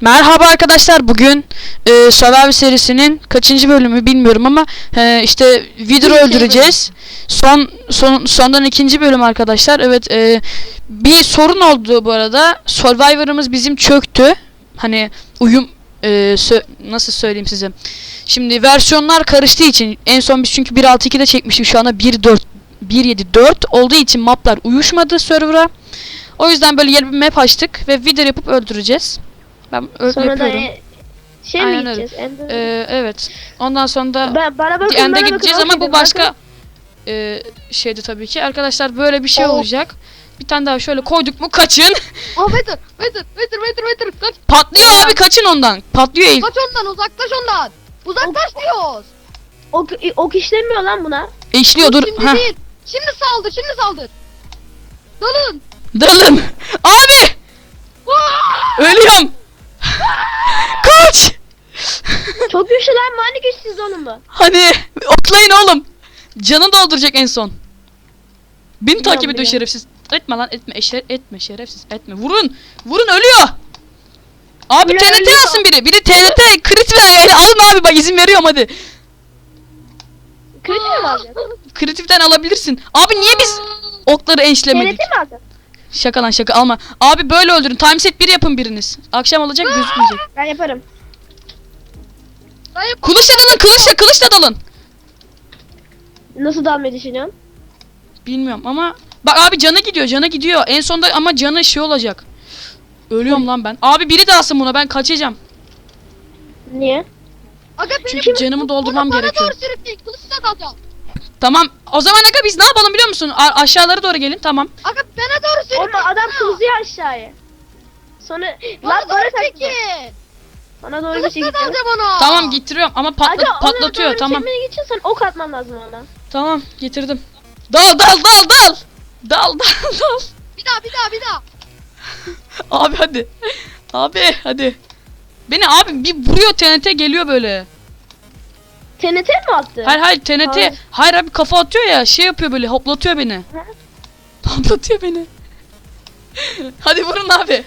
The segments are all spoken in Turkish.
Merhaba arkadaşlar bugün e, Survivor serisinin kaçıncı bölümü bilmiyorum ama e, işte şey öldüreceğiz. Son, son sondan ikinci bölüm arkadaşlar. Evet e, bir sorun oldu bu arada. Survivor'ımız bizim çöktü. Hani uyum e, sö- nasıl söyleyeyim size. Şimdi versiyonlar karıştığı için en son biz çünkü 1.6.2'de çekmiştik şu anda 1.4 1.7.4 olduğu için maplar uyuşmadı server'a. O yüzden böyle yeni bir map açtık ve Wither yapıp öldüreceğiz. Ben ö- Sonra da yapıyorum. e, şey mi Aynen öyle. gideceğiz? Ender- Ee, evet. Ondan sonra da ben, bana bakın, End'e bana bakın, gideceğiz okey ama bu başka bakın. e, şeydi tabii ki. Arkadaşlar böyle bir şey Oh. olacak. Bir tane daha şöyle koyduk mu kaçın. Oh Vedir, Vedir, Vedir, Vedir, Vedir. Kaç, Patlıyor abi kaçın ondan. Patlıyor el. kaç ondan, uzaklaş ondan. Uzaklaş diyoruz. Ok, ok işlemiyor lan buna. İşliyor dur. Şimdi Ha. değil. Şimdi saldır, şimdi saldır. Dalın. Dalın. Güçsüz onun bu. Hani oklayın oğlum. Canı dolduracak en son. Beni Biliyorum, takip ediyor şerefsiz. Etme lan etme eşer etme şerefsiz etme. Vurun. Vurun ölüyor. Abi Biri TNT ölüyor. alsın biri. Biri TNT crit ver. Yani alın abi bak izin veriyorum hadi. Kritik mi alacak? Kritiften alabilirsin. Abi niye biz okları ençlemedik? TNT mi alacak? Şaka lan şaka alma. Abi böyle öldürün. Timeset 1 yapın biriniz. Akşam olacak gözükmeyecek. Ben yaparım. Yap- Kılıçla dalın kılıçla kılıçla dalın. Nasıl dalmayı düşünüyorsun? Bilmiyorum ama bak abi canı gidiyor canı gidiyor. En sonda ama canı şey olacak. Ölüyorum lan ben. Abi biri de alsın buna ben kaçacağım. Niye? Aga benim Çünkü canımı doldurmam bana gerekiyor. doğru sürükleyin, kılıçla dalacağım. Tamam. O zaman aga biz ne yapalım biliyor musun? A- aşağılara doğru gelin tamam. Aga bana doğru sürükleyin. Oğlum adam kızıyor aşağıya. Sonra Bana lan bana doğru çekin. Bana doğru bir şey Kılıçla gidiyor. dalacağım onu. Tamam getiriyorum ama patla- Aga, patlatıyor tamam. çekmeye geçiyorsan ok atman lazım ona. Tamam getirdim. Dal dal dal dal. Dal dal dal. Bir daha, bir daha, bir daha. Abi hadi. Abi hadi. Beni abi bir vuruyor TNT geliyor böyle. TNT mi attı? Hayır hayır TNT. Hayır. Hayır. abi kafa atıyor ya şey yapıyor böyle hoplatıyor beni. Hoplatıyor beni. hadi vurun abi.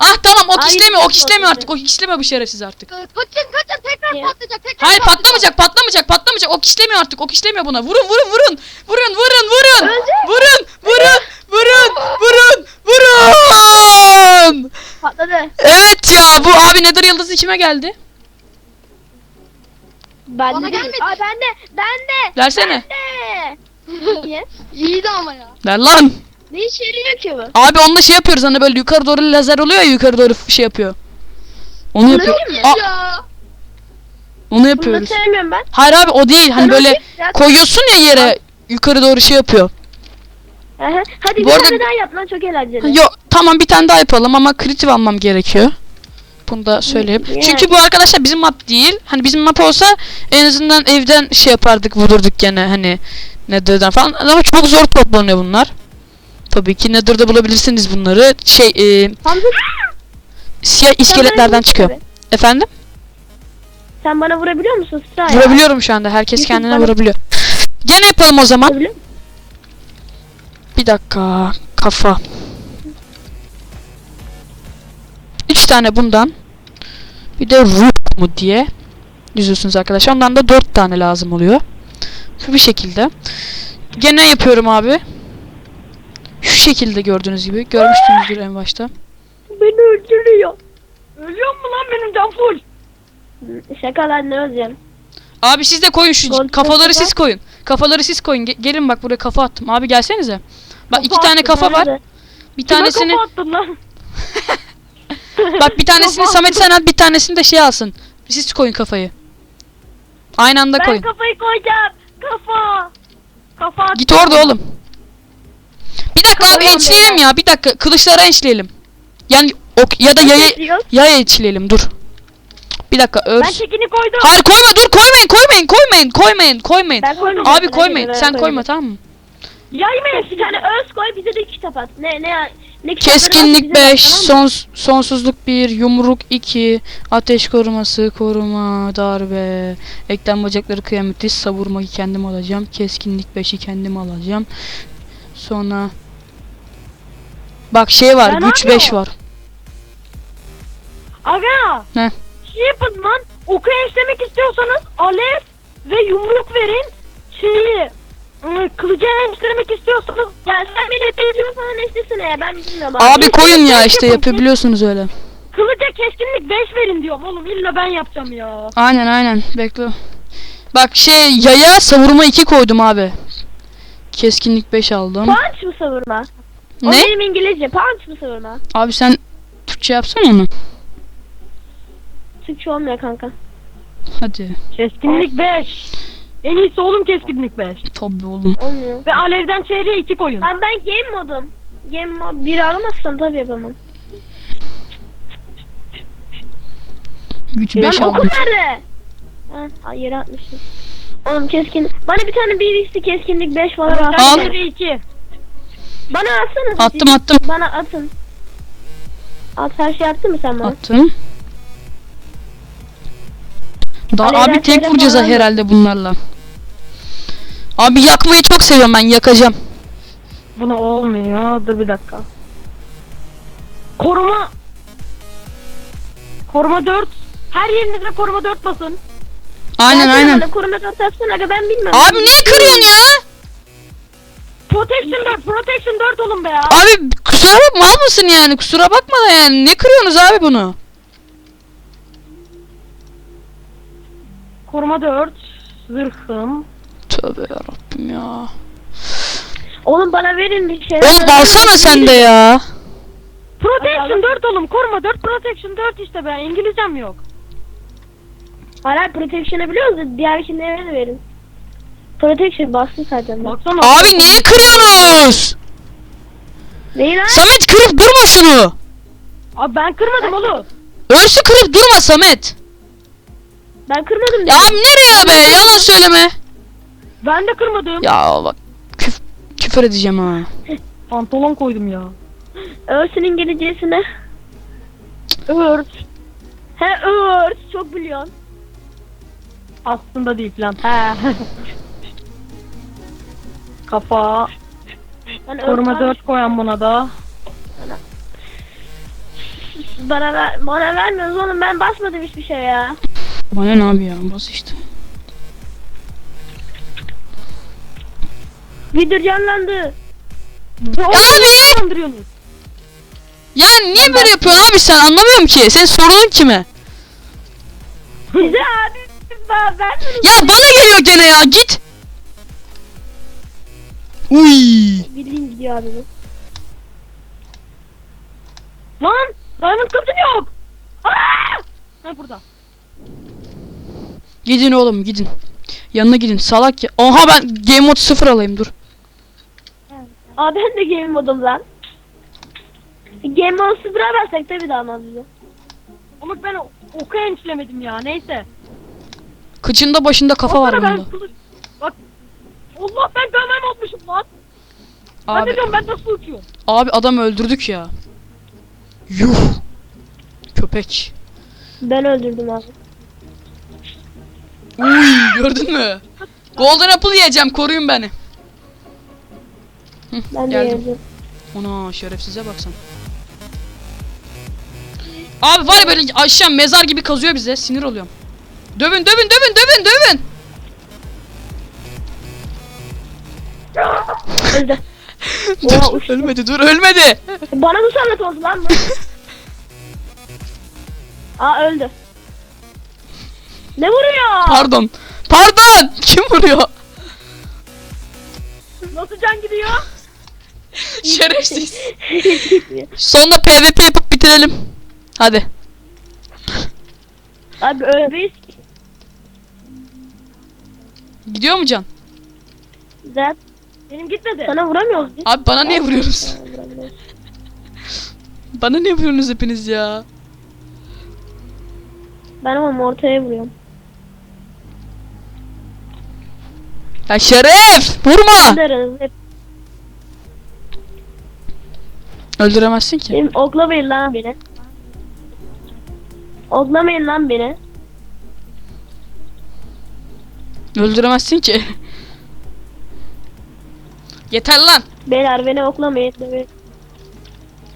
Ah tamam ok Hayır, işlemiyor ok işlemiyor artık ok işlemiyor bu şerefsiz artık. Ee, Kaçın, kaçın. Tekrar Niye? patlayacak, tekrar Hayır patlayacak. patlamayacak patlamayacak patlamayacak ok işlemiyor artık ok işlemiyor buna. Vurun vurun vurun. Vurun vurun vurun. Vurun vurun vurun vurun vurun. Patladı. Evet ya bu abi Nether yıldızı kime geldi? Ben Bana de gelmedi. Aa bende. Bende. Versene. Bende. Niye? İyiydi ama ya. Ver lan. Ne işe yarıyor ki bu? Abi onunla şey yapıyoruz hani böyle yukarı doğru lazer oluyor ya yukarı doğru şey yapıyor. Onu yapıyor. değil mi? Aa, Ya. onu Bunu da yapıyoruz. sevmiyorum ben. Hayır abi o değil. Hani Sen böyle ya- koyuyorsun ya yere yukarı doğru şey yapıyor. Aha, Hadi Bu bir arada- tane daha yap lan çok eğlenceli. Yok tamam bir tane daha yapalım ama kritik almam gerekiyor. Bunu da söyleyeyim. Yani. Çünkü bu arkadaşlar bizim map değil. Hani bizim map olsa en azından evden şey yapardık vururduk gene hani Nether'dan falan. Ama çok zor toplanıyor bunlar. Tabii ki Nether'da bulabilirsiniz bunları. Şey e, Hamza siyah iskeletlerden çıkıyor. Efendim? Sen bana vurabiliyor musun? Sıra ya. Vurabiliyorum şu anda. Herkes Yusuf kendine bana- vurabiliyor. Gene yapalım o zaman. Vurabiliyor musun? Bir dakika. Kafa. Üç tane bundan. Bir de ruh mu diye yüzüyorsunuz arkadaşlar. Ondan da dört tane lazım oluyor. Bu bir şekilde. Gene yapıyorum abi. Şu şekilde gördüğünüz gibi. Görmüşsünüzdür en başta. Beni öldürüyor. Ölüyor mu lan benim can full? Şaka lan ne özlem. Abi siz de koyun şu Kontrol kafaları kafa. siz koyun. Kafaları siz koyun. Ge- gelin bak buraya kafa attım. Abi gelsenize. Bak iki Kafa tane attın, kafa var. nerede? Bir tanesini attın lan. Bak bir tanesini Kafa Samet sen al bir tanesini de şey alsın. Siz koyun kafayı. Aynı anda Ben koyun. kafayı koyacağım. Kafa. Kafa attın. Git orada oğlum. Dakika abi ençleyelim ben. ya. Bir dakika kılıçları ençleyelim. Yani ok ya da yaya yaya ençleyelim dur. Bir dakika Ben örs. tekini koydum. Hayır koyma dur koymayın koymayın koymayın koymayın koymayın. Ben Abi ben koymayın sen ben koyma tamam mı? Yaymayın bir tane öz koy bize de kitap at. Ne ne Keskinlik bize de at, 5, tamam mı? sons sonsuzluk 1, yumruk 2, ateş koruması, koruma, darbe, eklem bacakları kıyameti, savurmayı kendim alacağım. Keskinlik 5'i kendim alacağım. Sonra Bak şey var, Ben güç abi 5 o. var. Aga. Heh. Şey yapın lan. Oku eşlemek istiyorsanız alev ve yumruk verin. Şeyi ıı, kılıcı eşlemek istiyorsanız Ya sen beni tecrübe falan istesene ya ben bilmiyorum. Abi koyun ya işte yapabiliyorsunuz öyle. kılıca keskinlik 5 verin diyorum oğlum. İlla ben yapacağım ya. Aynen aynen bekle. Bak şey yaya savurma 2 koydum abi. Keskinlik 5 aldım. Punch mı savurma? O Ne? benim İngilizce. Punch mı savurma? Abi sen Türkçe yapsana onu. Türkçe olmuyor kanka. Hadi. Keskinlik 5. En iyisi oğlum keskinlik 5. Tabii oğlum. Olmuyor. Ve alevden çeyreğe 2 koyun. Ben ben game modum. Game mod 1 alamazsam tabii yapamam. Güç Lan 5 Lan okul nerede? Ha, yere atmışım. Oğlum keskin. Bana bir tane BBC keskinlik 5 falan at. Al. Çeyreğe 2. Bana atsana. Attım attım. Bana atın. At her şey attın mı sen bana? Attım. Daha Alevden abi tek vuracağız falan herhalde bunlarla. Abi yakmayı çok seviyorum ben yakacağım. Buna olmuyor. Dur bir dakika. Koruma. Koruma 4. Her yerinize koruma 4 basın. Aynen Versene aynen. Bana koruma dört atsana aga ben bilmiyorum. Abi niye kırıyorsun ya? Protection 4. Protection 4 olun be ya. Abi kusura bakma mal mısın yani? Kusura bakma da yani. Ne kırıyorsunuz abi bunu? Koruma 4. Zırhım. Tövbe yarabbim ya. Oğlum bana verin bir şey. Oğlum dalsana sen de ya. Protection 4 oğlum. Koruma 4. Protection 4 işte be. İngilizcem yok. Hala protection'ı biliyoruz da diğer isimlerini de verin. Protection bastım zaten ben. Baksana. Abi niye kırıyorsunuz? Neyi lan? Samet kırıp durma şunu. Abi ben kırmadım oğlum. Örsü kırıp durma Samet. Ben kırmadım Ya diye. abi nereye be? Yalan söyleme. Ben de kırmadım. Ya bak küf küfür edeceğim ha. Pantolon koydum ya. Örsün İngilizcesine. Ört. He örs çok biliyorsun. Aslında değil falan. He. Kafa. Ben Koruma örs- 4 koyan buna da. Bana ver, bana vermiyoruz oğlum ben basmadım hiçbir şey ya. Bana ne abi ya bas işte. Video canlandı. Ya abi! Kandırıyorsunuz. Ya niye böyle yapıyorsun abi sen anlamıyorum ki. Senin sorunun kime? Bize abi ben vermedim. Ya bana geliyor gene ya git. Uy. Bildiğin gidiyor abi bu. Lan! Diamond kılıcım yok! Aa! Ha burada. Gidin oğlum gidin. Yanına gidin salak ya. Oha ben game mode 0 alayım dur. Aa ben de game modum lan. Game mode sıfıra bassak tabii daha mantıklı. Umut ben oku ençlemedim ya neyse. Kıçında başında kafa var bunda. ben kılıç... Allah ben dövmem olmuşum lan. Ben de Abi, diyorum ben nasıl uçuyorum? abi adam öldürdük ya. Yuh. Köpek. Ben öldürdüm abi. Uy gördün mü? Golden Apple yiyeceğim koruyun beni. Hı, Ben de geldim. öldürdüm. Ona şerefsize baksan. Abi var ya böyle aşağı mezar gibi kazıyor bize sinir oluyorum. Dövün dövün dövün dövün dövün. Öldü. Oha, dur uçtu. ölmedi dur ölmedi. Bana mı sanat oldu lan bu? Aa öldü. Ne vuruyor? Pardon. Pardon. Kim vuruyor? Nasıl can gidiyor? Şerefsiz. Sonunda PvP yapıp bitirelim. Hadi. abi ölmeyiz ki. Gidiyor mu can? Zaten Benim gitmedi. sana vuramıyoruz biz. Abi bana niye vuruyorsunuz? Bana niye vuruyorsunuz hepiniz ya? Ben ama ortaya vuruyorum. Ya şeref! Vurma! Deriniz hep. Öldüremezsin ki. Benim oklamayın lan beni. Oklamayın lan beni. Öldüremezsin ki. Yeter lan. Beyler beni oklamayın. Evet.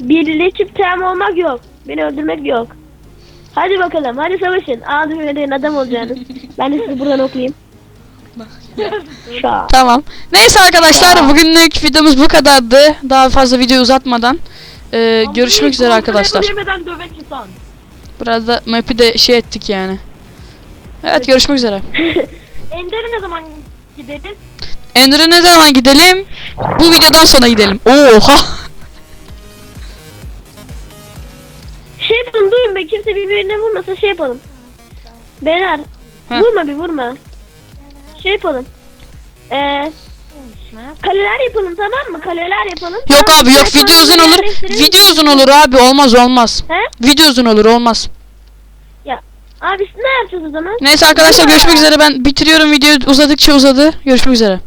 Birleşip tem olmak yok. Beni öldürmek yok. Hadi bakalım hadi savaşın. Adım verin adam olacaksınız. ben de sizi buradan okuyayım. Tamam. Neyse arkadaşlar bugünlük videomuz bu kadardı. Daha fazla video uzatmadan. e, görüşmek üzere arkadaşlar. Biraz da map'i de şey ettik yani. Evet görüşmek üzere. Ender'e ne zaman gideriz? Ender'e ne zaman gidelim? Bu videodan sonra gidelim. Oha. Şey yapalım duyun be kimse birbirine vurmasa şey yapalım. Beyler Heh. vurma bir vurma. Şey yapalım. Eee kaleler yapalım tamam mı? Kaleler yapalım. Yok Tamam, abi yok video uzun olur. yerleştirelim. Video uzun olur abi olmaz olmaz. He? Video uzun olur olmaz. Ya abi ne yapacağız o zaman? Neyse arkadaşlar görüşmek üzere ben bitiriyorum videoyu uzadıkça uzadı. Görüşmek üzere.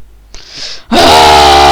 Ah!